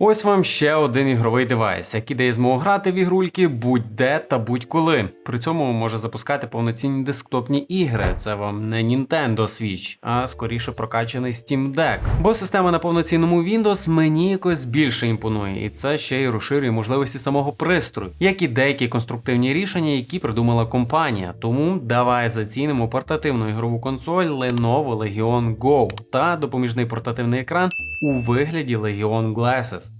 Ось вам ще один ігровий девайс, який дає змогу грати в ігрульки будь-де та будь-коли. При цьому може запускати повноцінні десктопні ігри. Це вам не Nintendo Switch, а скоріше прокачаний Steam Deck. Бо система на повноцінному Windows мені якось більше імпонує, і це ще й розширює можливості самого пристрою, як і деякі конструктивні рішення, які придумала компанія. Тому давай зацінимо портативну ігрову консоль Lenovo Legion Go та допоміжний портативний екран у вигляді Glasses.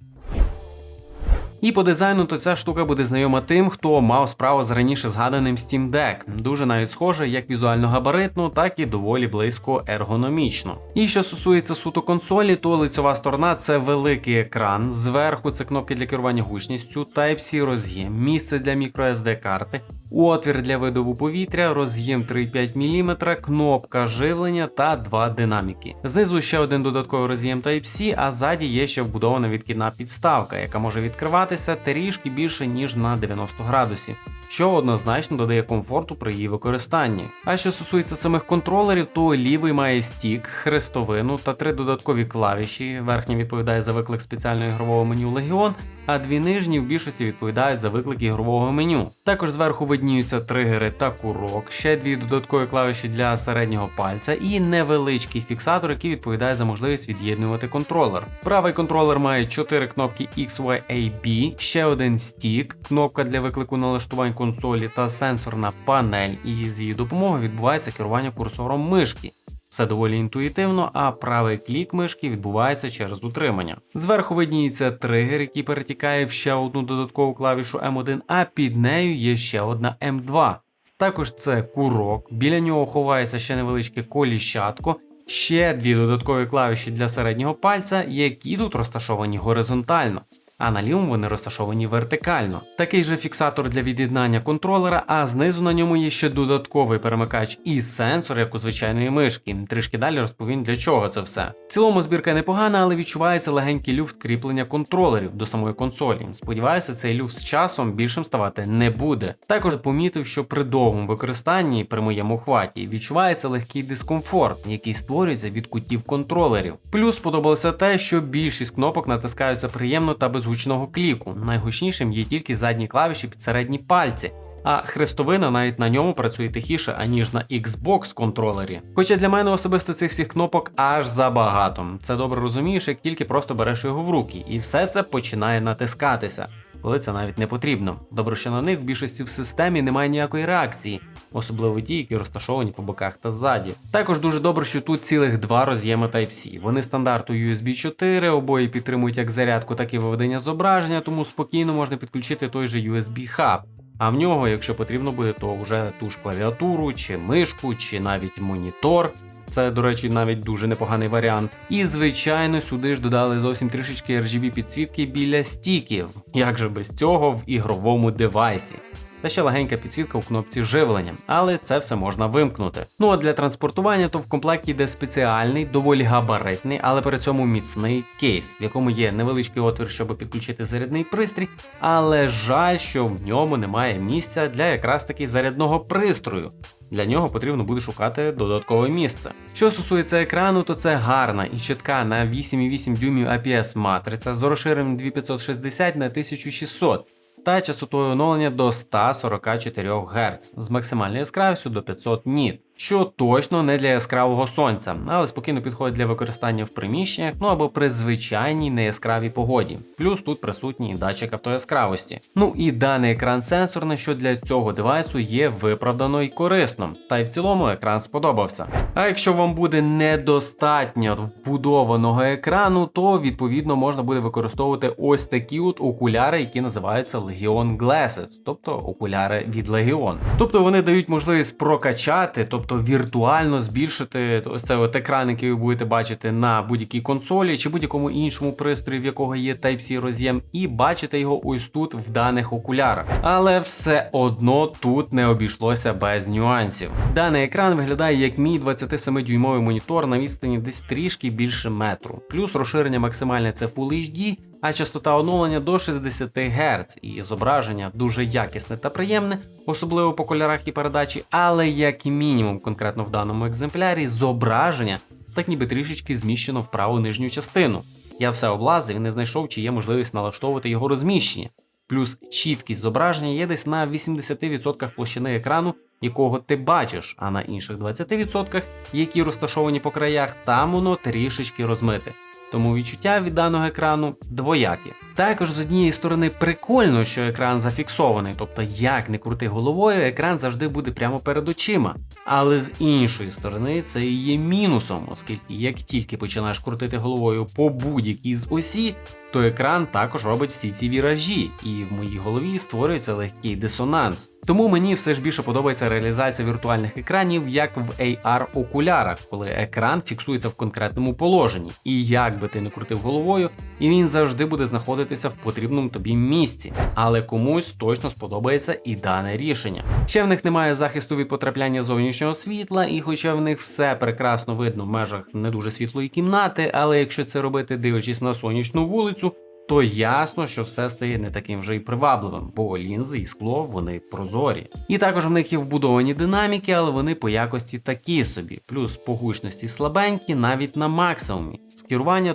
І по дизайну то ця штука буде знайома тим, хто мав справу з раніше згаданим Steam Deck. Дуже навіть схоже як візуально габаритно, так і доволі близько ергономічно. І що стосується суто консолі, то лицьова сторона це великий екран. Зверху це кнопки для керування гучністю, Type-C роз'єм, місце для microSD карти, отвір для видову повітря, роз'єм 3,5 мм, кнопка живлення та два динаміки. Знизу ще один додатковий роз'єм Type-C, а ззаді є ще вбудована відкидна підставка, яка може відкриватися трішки більше ніж на 90 градусів. Що однозначно додає комфорту при її використанні. А що стосується самих контролерів, то лівий має стік, хрестовину та три додаткові клавіші. Верхня відповідає за виклик спеціального ігрового меню Legion, а дві нижні в більшості відповідають за виклик ігрового меню. Також зверху видніються тригери та курок, ще дві додаткові клавіші для середнього пальця і невеличкий фіксатор, який відповідає за можливість від'єднувати контролер. Правий контролер має 4 кнопки XYAB, ще один стік, кнопка для виклику налаштувань консолі та сенсорна панель, і з її допомогою відбувається керування курсором мишки. Все доволі інтуїтивно, а правий клік мишки відбувається через утримання. Зверху видніється тригер, який перетікає в ще одну додаткову клавішу M1, а під нею є ще одна M2. Також це курок, біля нього ховається ще невеличке коліщатко, ще дві додаткові клавіші для середнього пальця, які тут розташовані горизонтально а на лівому вони розташовані вертикально. Такий же фіксатор для від'єднання контролера, а знизу на ньому є ще додатковий перемикач і сенсор, як у звичайної мишки. Трішки далі розповім для чого це все. В цілому збірка непогана, але відчувається легенький люфт кріплення контролерів до самої консолі. Сподіваюся, цей люфт з часом більшим ставати не буде. Також помітив, що при довгому використанні при моєму хваті відчувається легкий дискомфорт, який створюється від кутів контролерів. Плюс сподобалося те, що більшість кнопок натискаються приємно та без гучного кліку. Найгучнішим є тільки задні клавіші під середні пальці. А хрестовина навіть на ньому працює тихіше, аніж на Xbox контролері. Хоча для мене особисто цих всіх кнопок аж забагато. Це добре розумієш, як тільки просто береш його в руки, і все це починає натискатися коли це навіть не потрібно. Добре, що на них в більшості в системі немає ніякої реакції, особливо ті, які розташовані по боках та ззаді. Також дуже добре, що тут цілих два роз'єми Type-C. Вони стандарту USB 4, обоє підтримують як зарядку, так і виведення зображення, тому спокійно можна підключити той же USB хаб. А в нього, якщо потрібно буде, то вже ту ж клавіатуру, чи мишку, чи навіть монітор. Це, до речі, навіть дуже непоганий варіант. І, звичайно, сюди ж додали зовсім трішечки RGB підсвітки біля стіків. Як же без цього в ігровому девайсі? Та ще легенька підсвітка у кнопці живлення, але це все можна вимкнути. Ну а для транспортування то в комплекті йде спеціальний, доволі габаритний, але при цьому міцний кейс, в якому є невеличкий отвір, щоб підключити зарядний пристрій, але жаль, що в ньому немає місця для якраз таки зарядного пристрою. Для нього потрібно буде шукати додаткове місце. Що стосується екрану, то це гарна і чітка на 8,8 дюймів APS матриця з розширенням 2560 на 1600 та частотою оновлення до 144 Гц з максимальною яскравістю до 500 ніт що точно не для яскравого сонця, але спокійно підходить для використання в приміщеннях, ну або при звичайній неяскравій погоді. Плюс тут присутній датчик автояскравості. Ну і даний екран сенсорний, що для цього девайсу є виправдано і корисно, та й в цілому екран сподобався. А якщо вам буде недостатньо вбудованого екрану, то відповідно можна буде використовувати ось такі от окуляри, які називаються Legion Glasses, тобто окуляри від Legion. Тобто вони дають можливість прокачати, тобто тобто віртуально збільшити ось цей от екран, який ви будете бачити на будь-якій консолі чи будь-якому іншому пристрої, в якого є Type-C роз'єм, і бачите його ось тут в даних окулярах. Але все одно тут не обійшлося без нюансів. Даний екран виглядає як мій 27-дюймовий монітор на відстані десь трішки більше метру, плюс розширення максимальне це Full HD а частота оновлення до 60 Гц, і зображення дуже якісне та приємне, особливо по кольорах і передачі, але як мінімум, конкретно в даному екземплярі, зображення так ніби трішечки зміщено в праву нижню частину. я все облазив і не знайшов, чи є можливість налаштовувати його розміщення. Плюс чіткість зображення є десь на 80% площини екрану, якого ти бачиш, а на інших 20%, які розташовані по краях, там воно трішечки розмите. Тому відчуття від даного екрану двоякі. Також з однієї сторони прикольно, що екран зафіксований, тобто як не крути головою, екран завжди буде прямо перед очима. Але з іншої сторони це і є мінусом, оскільки як тільки починаєш крутити головою по будь-якій з осі, то екран також робить всі ці віражі, і в моїй голові створюється легкий дисонанс. Тому мені все ж більше подобається реалізація віртуальних екранів, як в AR-окулярах, коли екран фіксується в конкретному положенні. І як би ти не крутив головою, і він завжди буде знаходитися в потрібному тобі місці. Але комусь точно сподобається і дане рішення. Ще в них немає захисту від потрапляння зовнішнього світла, і хоча в них все прекрасно видно в межах не дуже світлої кімнати, але якщо це робити дивлячись на сонячну вулицю, то ясно, що все стає не таким вже й привабливим, бо лінзи і скло вони прозорі. І також в них є вбудовані динаміки, але вони по якості такі собі, плюс по гучності слабенькі навіть на максимумі. З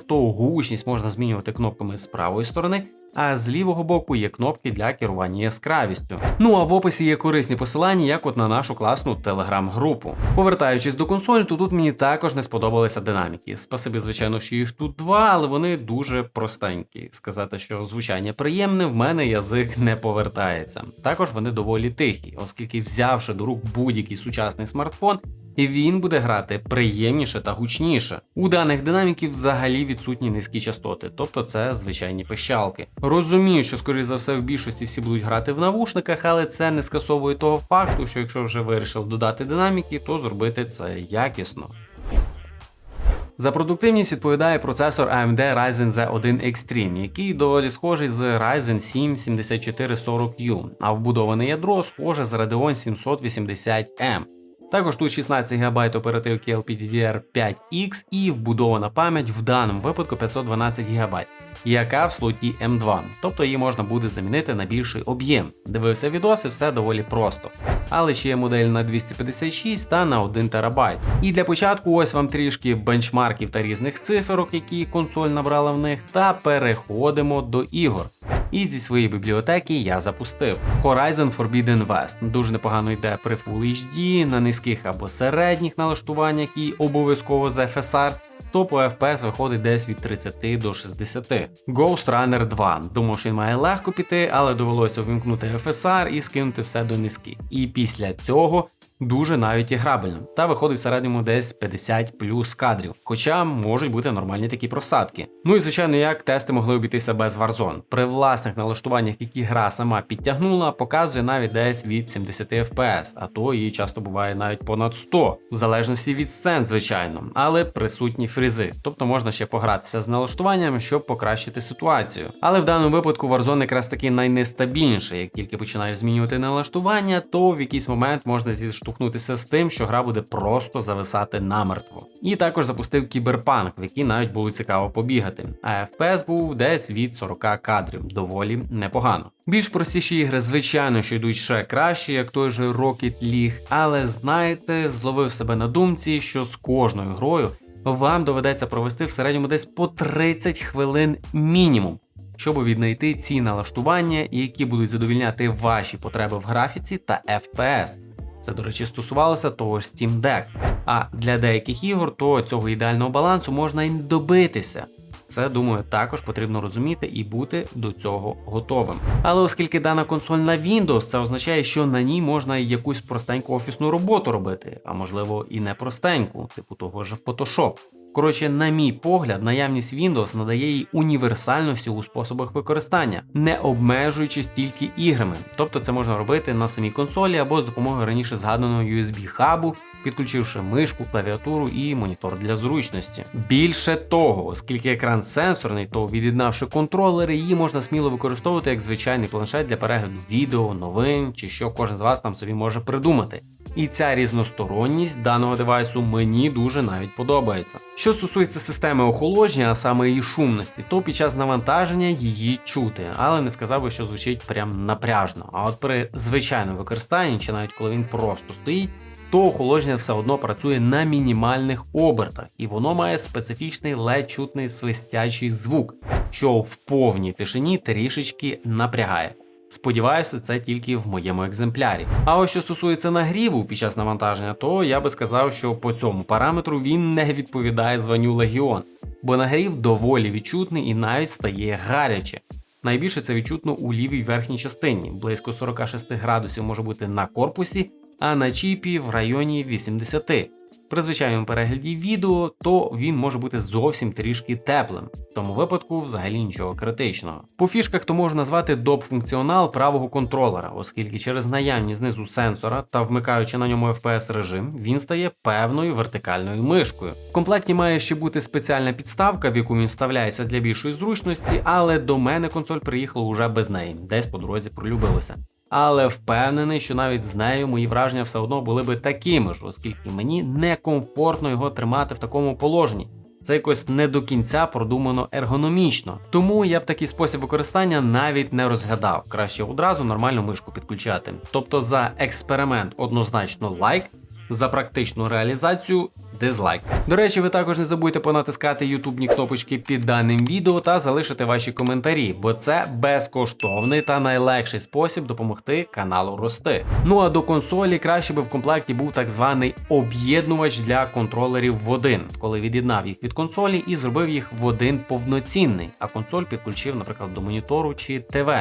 то гучність можна змінювати кнопками з правої сторони. А з лівого боку є кнопки для керування яскравістю. Ну а в описі є корисні посилання, як от на нашу класну телеграм-групу. Повертаючись до консолі, то тут мені також не сподобалися динаміки. Спасибі, звичайно, що їх тут два, але вони дуже простенькі. Сказати, що звучання приємне, в мене язик не повертається. Також вони доволі тихі, оскільки взявши до рук будь-який сучасний смартфон, і він буде грати приємніше та гучніше. У даних динаміків взагалі відсутні низькі частоти, тобто це звичайні пищалки. Розумію, що скоріш за все в більшості всі будуть грати в навушниках, але це не скасовує того факту, що якщо вже вирішив додати динаміки, то зробити це якісно. За продуктивність відповідає процесор AMD Ryzen Z1 Extreme, який доволі схожий з Ryzen 7 7440U, а вбудоване ядро схоже з Radeon 780M. Також тут 16 ГБ оперативки LPDDR5X і вбудована пам'ять в даному випадку 512 ГБ, яка в слоті M2, тобто її можна буде замінити на більший об'єм. Дивився відоси, все доволі просто. Але ще є модель на 256 та на 1 ТБ. І для початку ось вам трішки бенчмарків та різних циферок, які консоль набрала в них, та переходимо до ігор. І зі своєї бібліотеки я запустив Horizon Forbidden West. Дуже непогано йде при Full HD, на низьких або середніх налаштуваннях і обов'язково з FSR. То по FPS виходить десь від 30 до 60. Ghost Runner 2. Думав, що він має легко піти, але довелося вимкнути FSR і скинути все до низьки. І після цього дуже навіть і грабельно. Та виходить в середньому десь 50 плюс кадрів. Хоча можуть бути нормальні такі просадки. Ну і звичайно, як тести могли обійтися без Warzone. При власних налаштуваннях, які гра сама підтягнула, показує навіть десь від 70 FPS, а то її часто буває навіть понад 100, в залежності від сцен, звичайно, але присутні фрізи. Тобто можна ще погратися з налаштуванням, щоб покращити ситуацію. Але в даному випадку Warzone якраз таки найнестабільніший. Як тільки починаєш змінювати налаштування, то в якийсь момент можна зіштовхнутися з тим, що гра буде просто зависати намертво. І також запустив кіберпанк, в який навіть було цікаво побігати. А FPS був десь від 40 кадрів, доволі непогано. Більш простіші ігри, звичайно, що йдуть ще краще, як той же Rocket League, але знаєте, зловив себе на думці, що з кожною грою вам доведеться провести в середньому десь по 30 хвилин мінімум, щоб віднайти ці налаштування, які будуть задовільняти ваші потреби в графіці та FPS. Це, до речі, стосувалося того ж Steam Deck. А для деяких ігор то цього ідеального балансу можна і не добитися. Це думаю, також потрібно розуміти і бути до цього готовим. Але оскільки дана консоль на Windows, це означає, що на ній можна і якусь простеньку офісну роботу робити, а можливо і не простеньку, типу того ж Photoshop. Коротше, на мій погляд, наявність Windows надає їй універсальності у способах використання, не обмежуючись тільки іграми. Тобто це можна робити на самій консолі або з допомогою раніше згаданого USB-хабу, підключивши мишку, клавіатуру і монітор для зручності. Більше того, оскільки екран сенсорний, то від'єднавши контролери, її можна сміло використовувати як звичайний планшет для перегляду відео, новин чи що кожен з вас там собі може придумати. І ця різносторонність даного девайсу мені дуже навіть подобається. Що стосується системи охолодження, а саме її шумності, то під час навантаження її чути, але не сказав би, що звучить прям напряжно. А от при звичайному використанні, чи навіть коли він просто стоїть, то охолодження все одно працює на мінімальних обертах, і воно має специфічний ледь чутний свистячий звук, що в повній тишині трішечки напрягає. Сподіваюся, це тільки в моєму екземплярі. А ось що стосується нагріву під час навантаження, то я би сказав, що по цьому параметру він не відповідає званню Легіон, бо нагрів доволі відчутний і навіть стає гаряче. Найбільше це відчутно у лівій верхній частині, близько 46 градусів може бути на корпусі, а на чіпі в районі 80. При звичайному перегляді відео, то він може бути зовсім трішки теплим, в тому випадку взагалі нічого критичного. По фішках то можна назвати доп функціонал правого контролера, оскільки через наявність знизу сенсора та вмикаючи на ньому FPS режим, він стає певною вертикальною мишкою. В комплекті має ще бути спеціальна підставка, в яку він вставляється для більшої зручності, але до мене консоль приїхала уже без неї, десь по дорозі пролюбилася але впевнений, що навіть з нею мої враження все одно були би такими ж, оскільки мені некомфортно його тримати в такому положенні. Це якось не до кінця продумано ергономічно. Тому я б такий спосіб використання навіть не розглядав. Краще одразу нормальну мишку підключати. Тобто за експеримент однозначно лайк, за практичну реалізацію дизлайк. До речі, ви також не забудьте понатискати ютубні кнопочки під даним відео та залишити ваші коментарі, бо це безкоштовний та найлегший спосіб допомогти каналу рости. Ну а до консолі краще би в комплекті був так званий об'єднувач для контролерів в один, коли від'єднав їх від консолі і зробив їх в один повноцінний, а консоль підключив, наприклад, до монітору чи ТВ.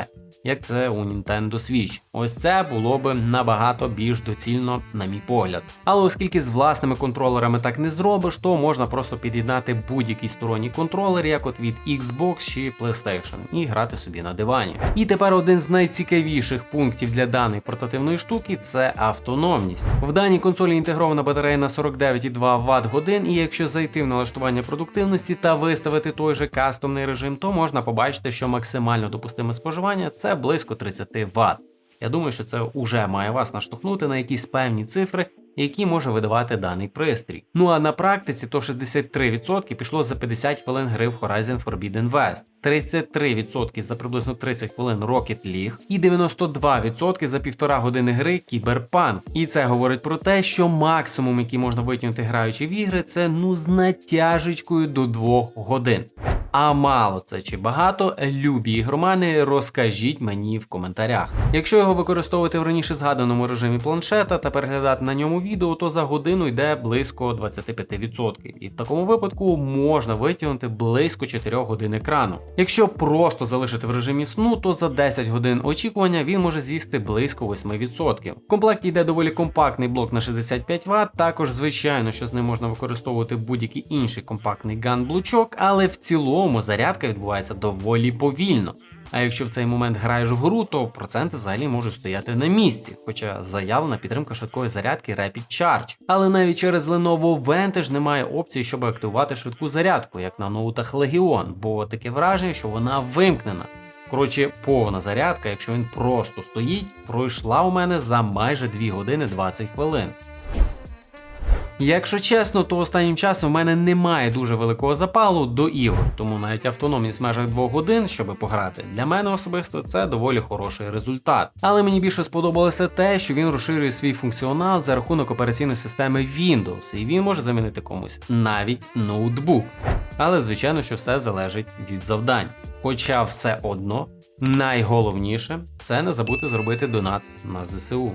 Як це у Nintendo Switch. Ось це було би набагато більш доцільно, на мій погляд. Але оскільки з власними контролерами так не зробиш, то можна просто під'єднати будь-який сторонній контролер, як от від Xbox чи PlayStation, і грати собі на дивані. І тепер один з найцікавіших пунктів для даної портативної штуки це автономність. В даній консолі інтегрована батарея на 49,2 Вт годин, і якщо зайти в налаштування продуктивності та виставити той же кастомний режим, то можна побачити, що максимально допустиме споживання це близько 30 Вт. Я думаю, що це вже має вас наштовхнути на якісь певні цифри, які може видавати даний пристрій. Ну а на практиці то 63% пішло за 50 хвилин гри в Horizon Forbidden West, 33% за приблизно 30 хвилин Rocket League і 92% за півтора години гри Cyberpunk. І це говорить про те, що максимум, який можна витягнути граючи в ігри, це ну з натяжечкою до 2 годин. А мало це чи багато, любі ігромани, розкажіть мені в коментарях. Якщо його використовувати в раніше згаданому режимі планшета та переглядати на ньому відео, то за годину йде близько 25%. І в такому випадку можна витягнути близько 4 годин екрану. Якщо просто залишити в режимі сну, то за 10 годин очікування він може з'їсти близько 8%. В комплекті йде доволі компактний блок на 65 Вт, також звичайно, що з ним можна використовувати будь-який інший компактний ган-блучок, але в цілому зарядка відбувається доволі повільно. А якщо в цей момент граєш в гру, то проценти взагалі можуть стояти на місці, хоча заявлена підтримка швидкої зарядки Rapid Charge. Але навіть через Lenovo Vantage немає опції, щоб активувати швидку зарядку, як на ноутах Legion, бо таке враження, що вона вимкнена. Коротше, повна зарядка, якщо він просто стоїть, пройшла у мене за майже 2 години 20 хвилин. Якщо чесно, то останнім часом в мене немає дуже великого запалу до ігор, тому навіть автономність в межах двох годин, щоб пограти, для мене особисто це доволі хороший результат. Але мені більше сподобалося те, що він розширює свій функціонал за рахунок операційної системи Windows, і він може замінити комусь навіть ноутбук. Але звичайно, що все залежить від завдань. Хоча все одно найголовніше це не забути зробити донат на ЗСУ.